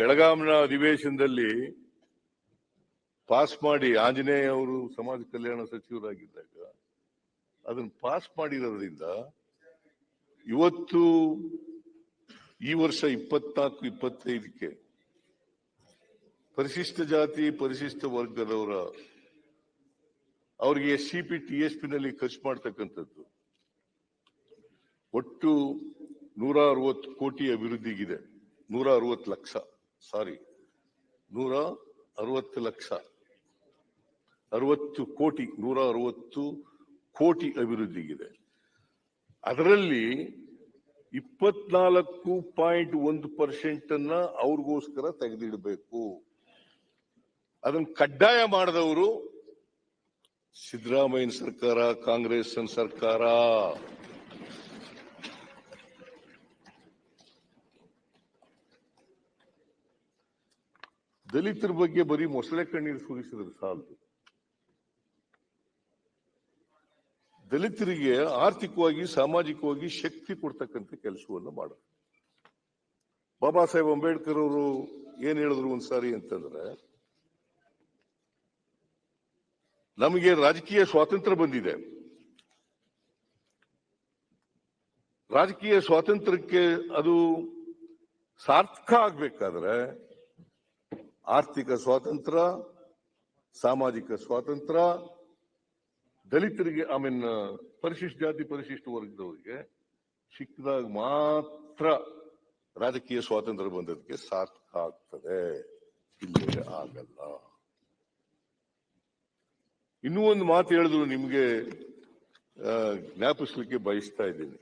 ಬೆಳಗಾಂನ ಅಧಿವೇಶನದಲ್ಲಿ ಪಾಸ್ ಮಾಡಿ ಆಂಜನೇಯ ಅವರು ಸಮಾಜ ಕಲ್ಯಾಣ ಸಚಿವರಾಗಿದ್ದಾಗ ಅದನ್ನ ಪಾಸ್ ಮಾಡಿರೋದ್ರಿಂದ ಇವತ್ತು ಈ ವರ್ಷ ಇಪ್ಪತ್ನಾಲ್ಕು, ಇಪ್ಪತ್ತೈದಕ್ಕೆ ಪರಿಶಿಷ್ಟ ಜಾತಿ, ಪರಿಶಿಷ್ಟ ವರ್ಗದವರ ಅವರಿಗೆ S C P T S P ನಲ್ಲಿ ಖರ್ಚು ಮಾಡ್ತಕ್ಕಂಥದ್ದು ಒಟ್ಟು ನೂರ ಅರವತ್ತು ಕೋಟಿ ಅಭಿವೃದ್ಧಿಗಿದೆ, ನೂರ ಅರವತ್ತು ಲಕ್ಷ. ಸಾರಿ, ನೂರ ಅರವತ್ತು ಲಕ್ಷ, ಅರವತ್ತು ಕೋಟಿ, ನೂರ ಅರವತ್ತು ಕೋಟಿ ಅಭಿವೃದ್ಧಿಗಿದೆ. ಅದರಲ್ಲಿ ಇಪ್ಪತ್ನಾಲ್ಕು ಪಾಯಿಂಟ್ ಒಂದು ಪರ್ಸೆಂಟ್ ಅನ್ನ ಅವ್ರಿಗೋಸ್ಕರ ತೆಗೆದಿಡಬೇಕು. ಅದನ್ನು ಕಡ್ಡಾಯ ಮಾಡಿದವರು ಸಿದ್ದರಾಮಯ್ಯನ ಸರ್ಕಾರ ಕಾಂಗ್ರೆಸ್ ಸರ್ಕಾರ. ದಲಿತರ ಬಗ್ಗೆ ಬರೀ ಮೊಸಳೆ ಕಣ್ಣೀರು ಸುರಿಸಿದ್ರೆ ಸಾಲದು. ದಲಿತರಿಗೆ ಆರ್ಥಿಕವಾಗಿ, ಸಾಮಾಜಿಕವಾಗಿ ಶಕ್ತಿ ಕೊಡ್ತಕ್ಕಂಥ ಕೆಲಸವನ್ನು ಮಾಡ. ಬಾಬಾ ಸಾಹೇಬ್ ಅಂಬೇಡ್ಕರ್ ಅವರು ಏನ್ ಹೇಳಿದ್ರು ಒಂದ್ಸಾರಿ ಅಂತಂದ್ರೆ, ನಮಗೆ ರಾಜಕೀಯ ಸ್ವಾತಂತ್ರ್ಯ ಬಂದಿದೆ. ರಾಜಕೀಯ ಸ್ವಾತಂತ್ರ್ಯಕ್ಕೆ ಅದು ಸಾರ್ಥಕ ಆಗ್ಬೇಕಾದ್ರೆ ಆರ್ಥಿಕ ಸ್ವಾತಂತ್ರ್ಯ ಸಾಮಾಜಿಕ ಸ್ವಾತಂತ್ರ್ಯ ದಲಿತರಿಗೆ ಐ ಮೀನ್ ಪರಿಶಿಷ್ಟ ಜಾತಿ, ಪರಿಶಿಷ್ಟ ವರ್ಗದವರಿಗೆ ಸಿಕ್ಕಿದಾಗ ಮಾತ್ರ ರಾಜಕೀಯ ಸ್ವಾತಂತ್ರ್ಯ ಬಂದದಕ್ಕೆ ಸಾರ್ಥಕ ಆಗ್ತದೆ. ಇಲ್ಲೇ ಆಗಲ್ಲ. ಇನ್ನೂ ಒಂದು ಮಾತು ಹೇಳಿದ್ರು ನಿಮ್ಗೆ ಜ್ಞಾಪಿಸ್ಲಿಕ್ಕೆ ಬಯಸ್ತಾ ಇದ್ದೀನಿ.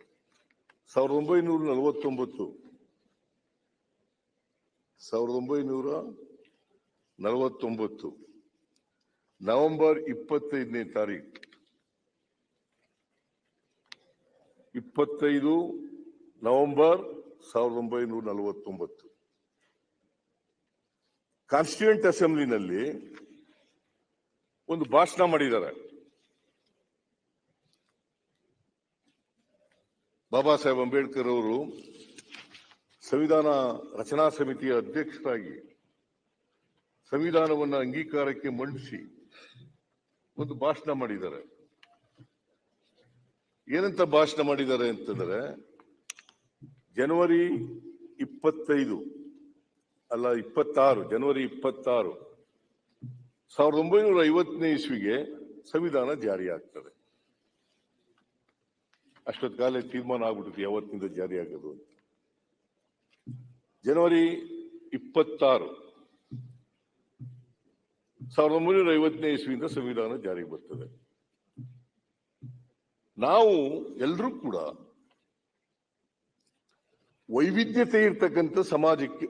ಸಾವಿರದ ಒಂಬೈನೂರ ನಲವತ್ತೊಂಬತ್ತು, ಸಾವಿರದ ಒಂಬೈನೂರ ನಲವತ್ತೊಂಬತ್ತು. ನವೆಂಬರ್ ಇಪ್ಪತ್ತೈದನೇ ತಾರೀಕು ಇಪ್ಪತ್ತೈದು ನವೆಂಬರ್ ಸಾವಿರದ ಒಂಬೈನೂರ ನಲವತ್ತೊಂಬತ್ತು. ಕಾನ್ಸ್ಟಿಟ್ಯೂಂಟ್ ಅಸೆಂಬ್ಲಿನಲ್ಲಿ ಒಂದು ಭಾಷಣ ಮಾಡಿದ್ದಾರೆ. ಬಾಬಾ ಸಾಹೇಬ್ ಅಂಬೇಡ್ಕರ್ ಅವರು ಸಂವಿಧಾನ ರಚನಾ ಸಮಿತಿಯ ಅಧ್ಯಕ್ಷರಾಗಿ ಸಂವಿಧಾನವನ್ನ ಅಂಗೀಕಾರಕ್ಕೆ ಮಂಡಿಸಿ ಒಂದು ಭಾಷಣ ಮಾಡಿದ್ದಾರೆ. ಏನಂತ ಭಾಷಣ ಮಾಡಿದ್ದಾರೆ ಅಂತಂದ್ರೆ ಜನವರಿ ಇಪ್ಪತ್ತೈದು ಅಲ್ಲ ಇಪ್ಪತ್ತಾರು, ಜನವರಿ ಇಪ್ಪತ್ತಾರು ಸಾವಿರದ ಒಂಬೈನೂರ ಐವತ್ತನೇ ಇಸ್ವಿಗೆ ಸಂವಿಧಾನ ಜಾರಿಯಾಗ್ತದೆ. ಅಷ್ಟೊತ್ತು ಕಾಲ ತೀರ್ಮಾನ ಆಗ್ಬಿಟ್ಟಿದೆ ಯಾವತ್ತಿನಿಂದ ಜಾರಿ ಆಗೋದು ಅಂತ. ಜನವರಿ ಇಪ್ಪತ್ತಾರು ಸಾವಿರದ ಒಂಬೈನೂರ ಐವತ್ತನೇ ಇಸ್ವಿಯಿಂದ ಸಂವಿಧಾನ ಜಾರಿಗೆ ಬರ್ತದೆ. ನಾವು ಎಲ್ಲರೂ ಕೂಡ ವೈವಿಧ್ಯತೆ ಇರ್ತಕ್ಕಂಥ ಸಮಾಜಕ್ಕೆ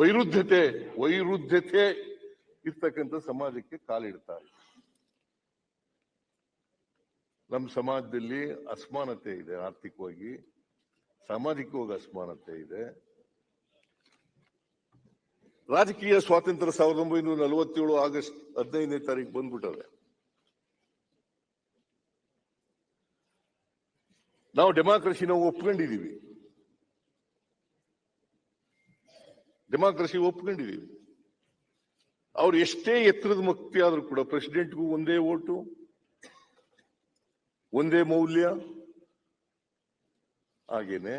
ವೈರುಧ್ಯತೆ ವೈರುಧ್ಯತೆ ಇರ್ತಕ್ಕಂಥ ಸಮಾಜಕ್ಕೆ ಕಾಲಿಡ್ತಾರೆ ನಮ್ಮ ಸಮಾಜದಲ್ಲಿ ಅಸಮಾನತೆ ಇದೆ ಆರ್ಥಿಕವಾಗಿ, ಸಾಮಾಜಿಕವಾಗಿ ಅಸಮಾನತೆ ಇದೆ. ರಾಜಕೀಯ ಸ್ವಾತಂತ್ರ್ಯ ಸಾವಿರದ ಒಂಬೈನೂರ ನಲವತ್ತೇಳು ಆಗಸ್ಟ್ ಹದಿನೈದನೇ ತಾರೀಕು ಬಂದ್ಬಿಟ್ಟದೆ ನಾವು ಡೆಮಾಕ್ರಸಿ ನಾವು ಒಪ್ಕೊಂಡಿದೀವಿ ಡೆಮಾಕ್ರಸಿ ಒಪ್ಕೊಂಡಿದೀವಿ ಅವ್ರು ಎಷ್ಟೇ ಎತ್ತರದ ಮುಕ್ತಿ ಆದರೂ ಕೂಡ ಪ್ರೆಸಿಡೆಂಟ್ಗೂ ಒಂದೇ ಓಟು, ಒಂದೇ ಮೌಲ್ಯ. ಹಾಗೇನೆ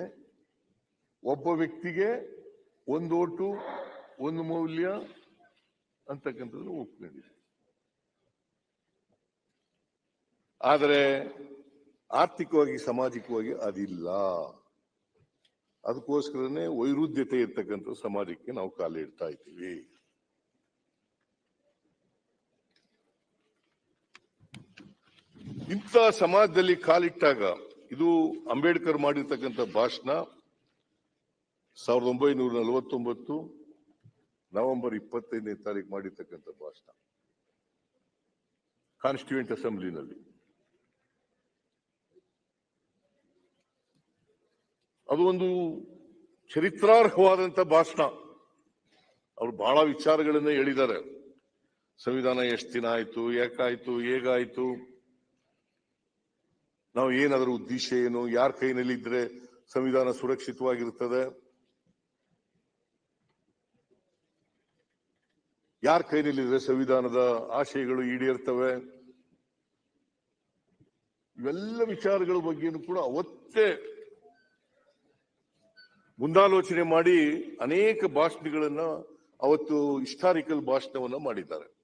ಒಬ್ಬ ವ್ಯಕ್ತಿಗೆ ಒಂದು ಓಟು ಒಂದು ಮೌಲ್ಯ ಅಂತಕ್ಕಂಥದ್ದು ಒಪ್ಕೊಂಡಿದೆ ಆದರೆ ಆರ್ಥಿಕವಾಗಿ, ಸಾಮಾಜಿಕವಾಗಿ ಅದಿಲ್ಲ. ಅದಕ್ಕೋಸ್ಕರನೇ ವೈರುಧ್ಯತೆ ಇರ್ತಕ್ಕಂಥ ಸಮಾಜಕ್ಕೆ ನಾವು ಕಾಲಿಡ್ತಾ ಇದ್ದೀವಿ. ಇಂಥ ಸಮಾಜದಲ್ಲಿ ಕಾಲಿಟ್ಟಾಗ ಇದು ಅಂಬೇಡ್ಕರ್ ಮಾಡಿರ್ತಕ್ಕಂಥ ಭಾಷಣ ಸಾವಿರದ ಒಂಬೈನೂರ ನಲವತ್ತೊಂಬತ್ತು ನವೆಂಬರ್ ಇಪ್ಪತ್ತೈದನೇ ತಾರೀಕು ಮಾಡಿರ್ತಕ್ಕಂಥ ಭಾಷಣ. ಕಾನ್ಸ್ಟಿಟ್ಯೂಂಟ್ ಅಸೆಂಬ್ಲಿನಲ್ಲಿ ಅದು ಒಂದು ಚರಿತ್ರಾರ್ಹವಾದಂತ ಭಾಷಣ. ಅವರು ಬಹಳ ವಿಚಾರಗಳನ್ನ ಹೇಳಿದ್ದಾರೆ. ಸಂವಿಧಾನ ಎಷ್ಟು ದಿನ ಆಯ್ತು, ಯಾಕಾಯ್ತು, ಹೇಗಾಯ್ತು, ನಾವು ಏನಾದರೂ ಉದ್ದೇಶ ಏನು, ಯಾರ ಕೈನಲ್ಲಿ ಇದ್ರೆ ಸಂವಿಧಾನ ಸುರಕ್ಷಿತವಾಗಿರ್ತದೆ ಯಾರ ಕೈನಲ್ಲಿದೆ ಸಂವಿಧಾನದ ಆಶಯಗಳು ಈಡೇರ್ತವೆ? ಇವೆಲ್ಲ ವಿಚಾರಗಳ ಬಗ್ಗೆನೂ ಕೂಡ ಅವತ್ತೇ ಮುಂದಾಲೋಚನೆ ಮಾಡಿ ಅನೇಕ ಭಾಷಣಗಳನ್ನ ಅವತ್ತು ಹಿಸ್ಟಾರಿಕಲ್ ಭಾಷಣವನ್ನ ಮಾಡಿದ್ದಾರೆ.